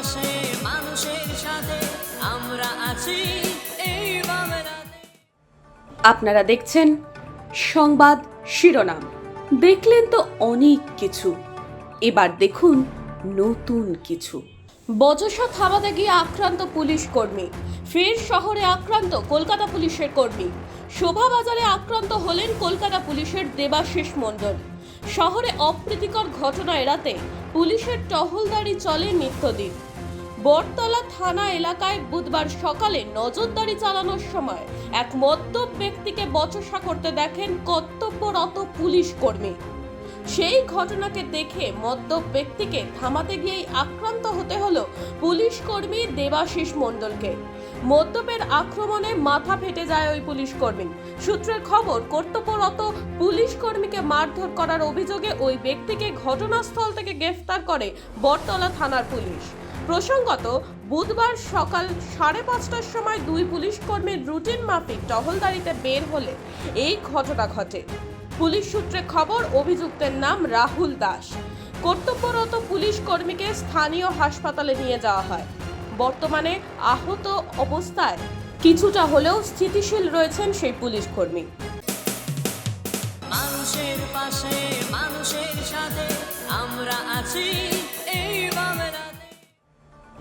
পাশে মানুষের সাথে আমরা আছি। এই আপনারা দেখছেন সংবাদ শিরোনাম। দেখলেন তো অনেক কিছু। এবার দেখুন নতুন কিছু। বচসা থামাতে গিয়ে আক্রান্ত পুলিশ কর্মী। ফের শহরে আক্রান্ত কলকাতা পুলিশের কর্মী। শোভাবাজারে আক্রান্ত হলেন কলকাতা পুলিশের দেবাশিস মণ্ডল। শহরে অপ্রীতিকর ঘটনা এড়াতে পুলিশের টহলদারি চলে নিত্যদিন। বটতলা থানা এলাকায় বুধবার সকালে নজরদারি চালানোর সময় এক মদ্যপ ব্যক্তিকে বচসা করতে দেখেন কর্তব্যরত পুলিশ কর্মী। সেই ঘটনাকে দেখে মদ্যপ ব্যক্তিকে থামাতে গিয়েই আক্রান্ত হতে হলো পুলিশ কর্মী দেবাশিস মণ্ডলকে। মদ্যপের আক্রমণে মাথা ফেটে যায় ওই পুলিশ কর্মী। সূত্রের খবর, কর্তব্যরত পুলিশ কর্মীকে মারধর করার অভিযোগে ওই ব্যক্তিকে ঘটনাস্থল থেকে গ্রেফতার করে বটতলা থানার পুলিশ। প্রসঙ্গত, বুধবার সকাল সাড়ে পাঁচটার সময় দুই পুলিশ কর্মীর রুটিন মাফিক টহলদারিতে বের হলে এই ঘটনা ঘটে। পুলিশ সূত্রে খবর, অভিযুক্তের নাম রাহুল দাস। কর্তব্যরত পুলিশ কর্মীকে স্থানীয় হাসপাতালে নিয়ে যাওয়া হয়। বর্তমানে আহত অবস্থায় কিছুটা হলেও স্থিতিশীল রয়েছেন সেই পুলিশ কর্মী মানুষের পাশে, মানুষের সাথে আমরা আছি।